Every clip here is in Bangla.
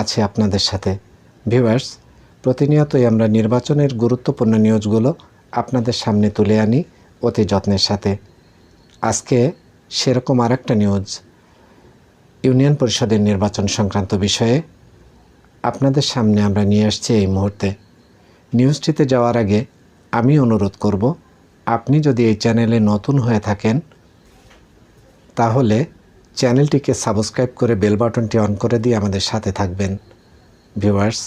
আছি আপনাদের সাথে। ভিউয়ার্স, প্রতিনিয়তই আমরা নির্বাচনের গুরুত্বপূর্ণ নিউজগুলো আপনাদের সামনে তুলে আনি অতি যত্নের সাথে। আজকে সেরকম আরেকটা নিউজ, ইউনিয়ন পরিষদের নির্বাচন সংক্রান্ত বিষয়ে আপনাদের সামনে আমরা নিয়ে আসছি এই মুহূর্তে। নিউজটিতে যাওয়ার আগে আমি অনুরোধ করব, আপনি যদি এই চ্যানেলে নতুন হয়ে থাকেন, তাহলে চ্যানেলটিকে সাবস্ক্রাইব করে বেল বাটনটি অন করে দিয়ে আমাদের সাথে থাকবেন। ভিউয়ার্স,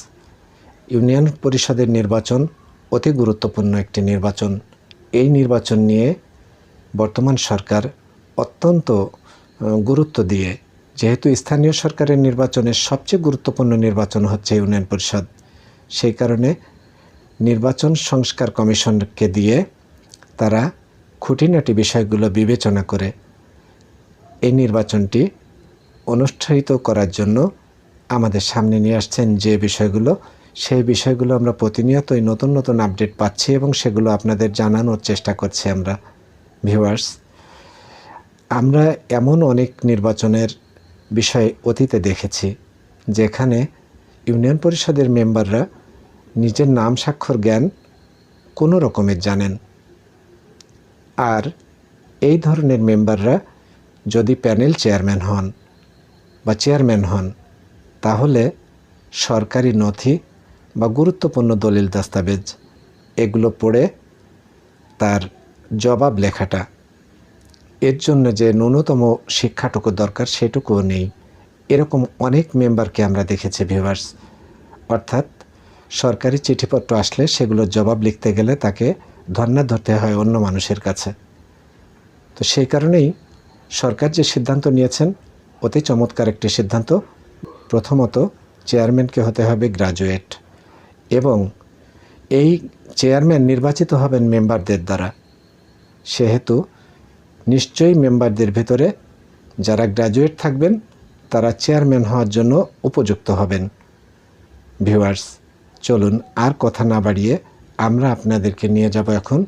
ইউনিয়ন পরিষদের নির্বাচন অতি গুরুত্বপূর্ণ একটি নির্বাচন। এই নির্বাচন নিয়ে বর্তমান সরকার অত্যন্ত গুরুত্ব দিয়ে, যেহেতু স্থানীয় সরকারের নির্বাচনের সবচেয়ে গুরুত্বপূর্ণ নির্বাচন হচ্ছে ইউনিয়ন পরিষদ। সেই কারণে নির্বাচন সংস্কার কমিশনকে দিয়ে তারা খুঁটিনাটি বিষয়গুলো বিবেচনা করে এই নির্বাচনটি অনুষ্ঠিত করার জন্য আমাদের সামনে নিয়ে আসছেন যে বিষয়গুলো, সেই বিষয়গুলো আমরা প্রতিনিয়তই নতুন নতুন আপডেট পাচ্ছি এবং সেগুলো আপনাদের জানানোর চেষ্টা করছি আমরা ভিউয়ার্স আমরা এমন অনেক নির্বাচনের বিষয় অতীতে দেখেছি, যেখানে ইউনিয়ন পরিষদের মেম্বাররা নিজের নাম স্বাক্ষর জ্ঞান কোনো রকমের জানেন। আর এই ধরনের মেম্বাররা যদি প্যানেল চেয়ারম্যান হন বা চেয়ারম্যান হন, তাহলে সরকারি নথি বা গুরুত্বপূর্ণ দলিল দস্তাবেজ, এগুলো পড়ে তার জবাব লেখাটা। এর জন্য যে ন্যূনতম শিক্ষাটুকু দরকার সেটুকুও নেই। এরকম অনেক মেম্বারকে আমরা দেখেছি ভিউয়ার্স অর্থাৎ সরকারি চিঠিপত্র আসলে সেগুলোর জবাব লিখতে গেলে তাকে ধর্না ধরতে হয় অন্য মানুষের কাছে। তো সেই কারণেই সরকার যে সিদ্ধান্ত নিয়েছেন, অতি চমৎকার একটি সিদ্ধান্ত। প্রথমত, চেয়ারম্যানকে হতে হবে গ্রাজুয়েট এবং এই চেয়ারম্যান নির্বাচিত হবেন মেম্বারদের দ্বারা। সেহেতু নিশ্চয়ই মেম্বারদের ভেতরে যারা গ্র্যাজুয়েট থাকবেন, তারা চেয়ারম্যান হওয়ার জন্য উপযুক্ত হবেন। ভিউয়ার্স, চলুন আর কথা না বাড়িয়ে আমরা আপনাদেরকে নিয়ে যাব এখন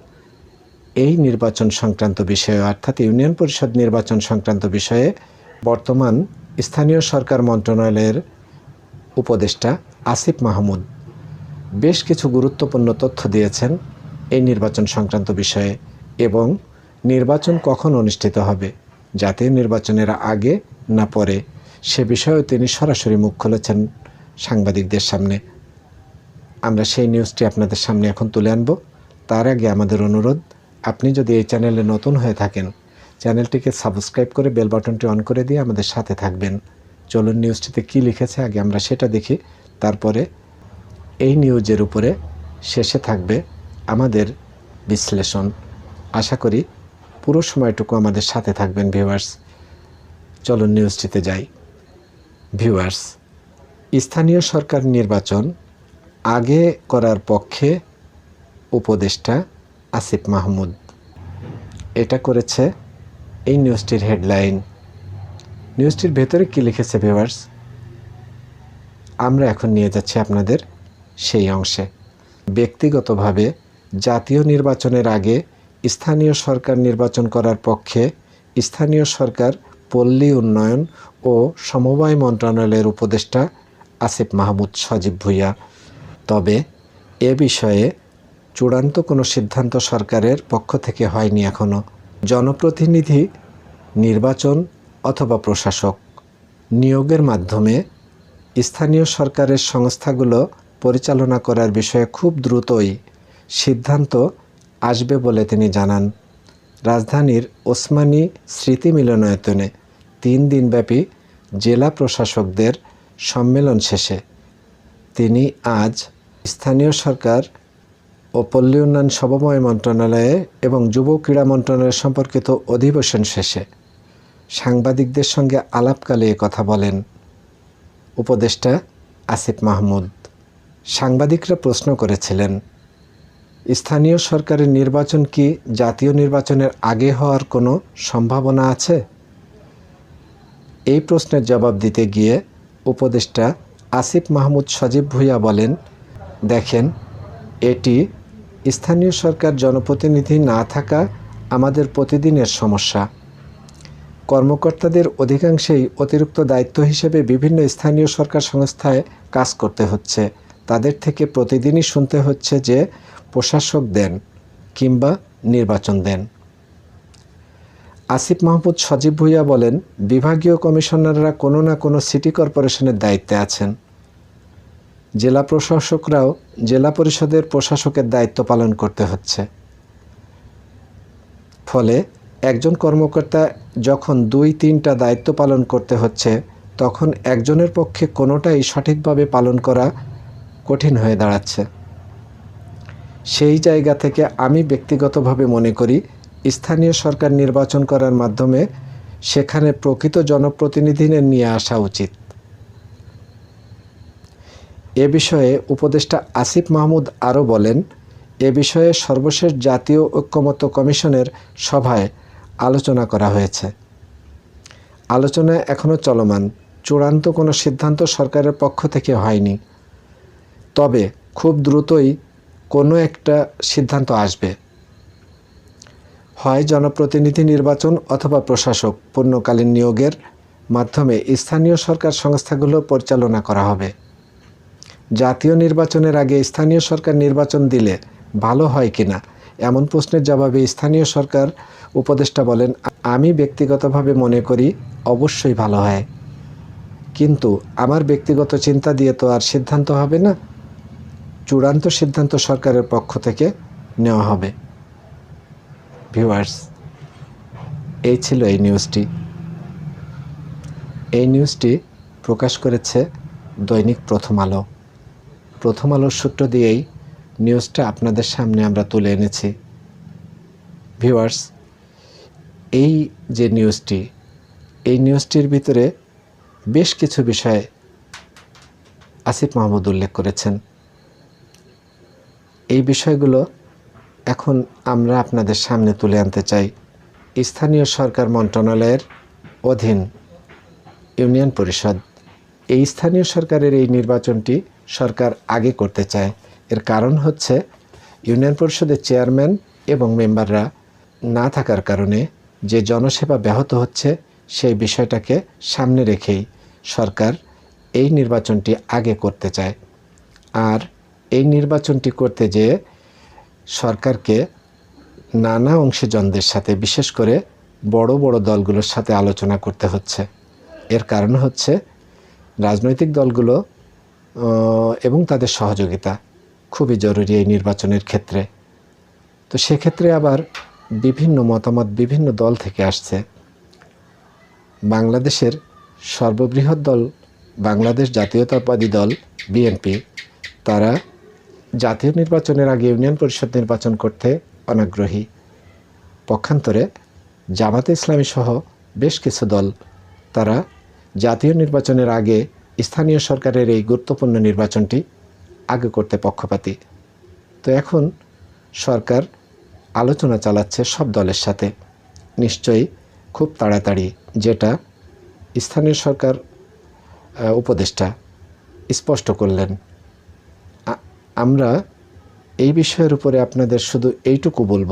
এই নির্বাচন সংক্রান্ত বিষয়ে, অর্থাৎ ইউনিয়ন পরিষদ নির্বাচন সংক্রান্ত বিষয়ে বর্তমান স্থানীয় সরকার মন্ত্রণালয়ের উপদেষ্টা আসিফ মাহমুদ বেশ কিছু গুরুত্বপূর্ণ তথ্য দিয়েছেন এই নির্বাচন সংক্রান্ত বিষয়ে এবং নির্বাচন কখন অনুষ্ঠিত হবে জাতীয় নির্বাচনের আগে না পরে, সে বিষয়েও তিনি সরাসরি মুখ খুলেছেন সাংবাদিকদের সামনে। আমরা সেই নিউজটি আপনাদের সামনে এখন তুলে আনব। তার আগে আমাদের অনুরোধ আপনি যদি এই চ্যানেলে নতুন হয়ে থাকেন, চ্যানেলটিকে সাবস্ক্রাইব করে বেল বাটনটি অন করে দিয়ে আমাদের সাথে থাকবেন। চলুন নিউজটিতে কী লিখেছে আগে আমরা সেটা দেখি। তারপরে এই নিউজের উপরে শেষে থাকবে আমাদের বিশ্লেষণ। আশা করি পুরো সময়টুকু আমাদের সাথে থাকবেন ভিউয়ার্স। চলুন নিউজটিতে যাই। ভিউয়ার্স, স্থানীয় সরকার নির্বাচন আগে করার পক্ষে উপদেষ্টা আসিফ মাহমুদ। এটা করেছে এই নিউজটির হেডলাইন। নিউজটির ভেতরে কী লিখেছে ভিউয়ার্স? আমরা এখন নিয়ে যাচ্ছি আপনাদের সেই অংশে। ব্যক্তিগতভাবে জাতীয় নির্বাচনের আগে স্থানীয় সরকার নির্বাচন করার পক্ষে স্থানীয় সরকার পল্লী উন্নয়ন ও সমবায় মন্ত্রণালয়ের উপদেষ্টা আসিফ মাহমুদ সজীব ভুইয়া। তবে এ বিষয়ে চূড়ান্ত কোনো সিদ্ধান্ত সরকারের পক্ষ থেকে হয়নি এখনও জনপ্রতিনিধি, নির্বাচন অথবা প্রশাসক নিয়োগের মাধ্যমে স্থানীয় সরকারের সংস্থাগুলো পরিচালনা করার বিষয়ে খুব দ্রুতই সিদ্ধান্ত আসবে বলে তিনি জানান। রাজধানীর ওসমানী স্মৃতি মিলনায়তনে তিন দিনব্যাপী জেলা প্রশাসকদের সম্মেলন শেষে তিনি আজ স্থানীয় সরকার ও পল্লী উন্নয়ন সমবায় মন্ত্রণালয়ে এবং যুব ক্রীড়া মন্ত্রণালয় সম্পর্কিত অধিবেশন শেষে সাংবাদিকদের সঙ্গে আলাপকালে কথা বলেন উপদেষ্টা আসিফ মাহমুদ। সাংবাদিকরা প্রশ্ন করেছিলেন, স্থানীয় সরকারের নির্বাচন কি জাতীয় নির্বাচনের আগে হওয়ার কোনো সম্ভাবনা আছে? এই প্রশ্নের জবাব দিতে গিয়ে উপদেষ্টা আসিফ মাহমুদ সজীব ভুইয়া বলেন, দেখেন, এটি স্থানীয় সরকার জনপ্রতিনিধি না থাকা আমাদের প্রতিদিনের সমস্যা। কর্মকর্তাদের অধিকাংশেই অতিরিক্ত দায়িত্ব হিসেবে বিভিন্ন স্থানীয় সরকার সংস্থায় কাজ করতে হচ্ছে। তাদের থেকে প্রতিদিনই শুনতে হচ্ছে যে প্রশাসক দেন কিংবা নির্বাচন দেন। আসিফ মাহমুদ সজীব ভুইয়া বলেন, বিভাগীয় কমিশনাররা কোনো না কোনো সিটি কর্পোরেশনের দায়িত্বে আছেন। জেলা প্রশাসকরাও জেলা পরিষদের প্রশাসকের দায়িত্ব পালন করতে হচ্ছে। ফলে একজন কর্মকর্তা যখন দুই, তিনটা দায়িত্ব পালন করতে হচ্ছে, তখন একজনের পক্ষে কোনোটাই সঠিকভাবে পালন করা কঠিন হয়ে দাঁড়াচ্ছে। সেই জায়গা থেকে আমি ব্যক্তিগতভাবে মনে করি, স্থানীয় সরকার নির্বাচন করার মাধ্যমে সেখানে প্রকৃত জনপ্রতিনিধিদের নিয়ে আসা উচিত। এ বিষয়ে উপদেষ্টা আসিফ মাহমুদ আরও বলেন, এ বিষয়ে সর্বশেষ জাতীয় ঐক্যমত্য কমিশনের সভায় আলোচনা করা হয়েছে। আলোচনা এখনও চলমান, চূড়ান্ত কোনো সিদ্ধান্ত সরকারের পক্ষ থেকে হয়নি। তবে খুব দ্রুতই কোনো একটা সিদ্ধান্ত আসবে। হয় জনপ্রতিনিধি নির্বাচন অথবা প্রশাসক পূর্ণকালীন নিয়োগের মাধ্যমে স্থানীয় সরকার সংস্থাগুলো পরিচালনা করা হবে। জাতীয় নির্বাচনের আগে স্থানীয় সরকার নির্বাচন দিলে ভালো হয় কিনা? এমন প্রশ্নের জবাবে স্থানীয় সরকার উপদেষ্টা বলেন, আমি ব্যক্তিগতভাবে মনে করি অবশ্যই ভালো হয়। কিন্তু আমার ব্যক্তিগত চিন্তা দিয়ে তো আর সিদ্ধান্ত হবে না। চূড়ান্ত সিদ্ধান্ত সরকারের পক্ষ থেকে নেওয়া হবে। ভিউয়ার্স, এই ছিল এই নিউজটি। এই নিউজটি প্রকাশ করেছে দৈনিক প্রথম আলো। প্রথম আলোর সূত্র দিয়েই নিউজটা আপনাদের সামনে আমরা তুলে এনেছি। ভিউয়ার্স, এই যে নিউজটি, এই নিউজটির ভিতরে বেশ কিছু বিষয় আসিফ মাহমুদ উল্লেখ করেছেন। এই বিষয়গুলো এখন আমরা আপনাদের সামনে তুলে আনতে চাই। স্থানীয় সরকার মন্ত্রণালয়ের অধীন ইউনিয়ন পরিষদ। এই স্থানীয় সরকারের এই নির্বাচনটি সরকার আগে করতে চায়। এর কারণ হচ্ছে, ইউনিয়ন পরিষদের চেয়ারম্যান এবং মেম্বাররা না থাকার কারণে যে জনসেবা ব্যাহত হচ্ছে, সেই বিষয়টাকে সামনে রেখেই সরকার এই নির্বাচনটি আগে করতে চায়। আর এই নির্বাচনটি করতে যেয়ে সরকারকে নানা অংশীজনদের সাথে, বিশেষ করে বড় বড় দলগুলোর সাথে আলোচনা করতে হচ্ছে। এর কারণ হচ্ছে, রাজনৈতিক দলগুলো এবং তাদের সহযোগিতা খুবই জরুরি এই নির্বাচনের ক্ষেত্রে। তো সেক্ষেত্রে আবার বিভিন্ন মতামত বিভিন্ন দল থেকে আসছে। বাংলাদেশের সর্ববৃহৎ দল বাংলাদেশ জাতীয়তাবাদী দল, বিএনপি, তারা জাতীয় নির্বাচনের আগে ইউনিয়ন পরিষদ নির্বাচন করতে অনাগ্রহী। পক্ষান্তরে জামাতে ইসলামী সহ বেশ কিছু দল, তারা জাতীয় নির্বাচনের আগে স্থানীয় সরকারের এই গুরুত্বপূর্ণ নির্বাচনটি আগে করতে পক্ষপাতী। তো এখন সরকার আলোচনা চালাচ্ছে সব দলের সাথে। নিশ্চয়ই খুব তাড়াতাড়ি যেটা স্থানীয় সরকার উপদেষ্টা স্পষ্ট করলেন। আমরা এই বিষয়ের উপরে আপনাদের শুধু এইটুকু বলব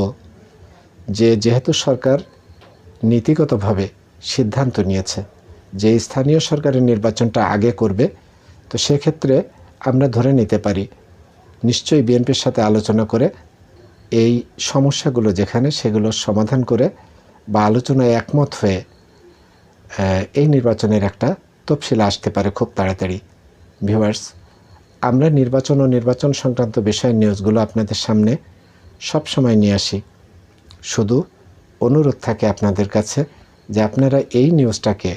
যে, যেহেতু সরকার নীতিগতভাবে সিদ্ধান্ত নিয়েছে যে স্থানীয় সরকারের নির্বাচনটা আগে করবে, তো সেক্ষেত্রে আমরা ধরে নিতে পারি, নিশ্চয়ই বিএনপির সাথে আলোচনা করে এই সমস্যাগুলো যেখানে সেগুলোর সমাধান করে বা আলোচনায় একমত হয়ে এই নির্বাচনের একটা তফসিল আসতে পারে খুব তাড়াতাড়ি। ভিউয়ার্স, আমরা নির্বাচন ও নির্বাচন সংক্রান্ত বিষয়ের নিউজগুলো আপনাদের সামনে সব সময় নিয়ে আসি। শুধু অনুরোধ থাকে আপনাদের কাছে যে আপনারা এই নিউজটাকে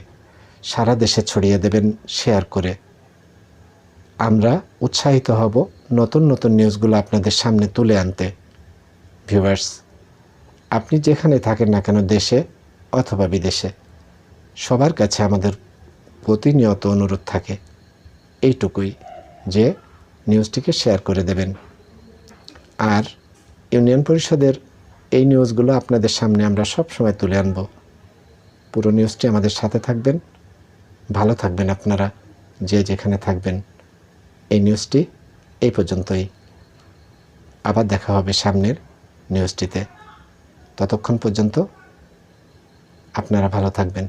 সারা দেশে ছড়িয়ে দেবেন শেয়ার করে। আমরা উৎসাহিত হব নতুন নতুন নিউজগুলো আপনাদের সামনে তুলে আনতে। ভিউয়ার্স আপনি যেখানে থাকেন না কেন দেশে অথবা বিদেশে, সবার কাছে আমাদের প্রতিনিয়ত অনুরোধ থাকে এইটুকুই যে নিউজটিকে শেয়ার করে দেবেন। আর ইউনিয়ন পরিষদের এই নিউজগুলো আপনাদের সামনে আমরা সব সময় তুলে আনব। পুরো নিউজটি আমাদের সাথে থাকবেন। ভালো থাকবেন আপনারা, যে যেখানে থাকবেন। এই নিউজটি এই পর্যন্তই। আবার দেখা হবে সামনের নিউজটিতে। ততক্ষণ পর্যন্ত আপনারা ভালো থাকবেন।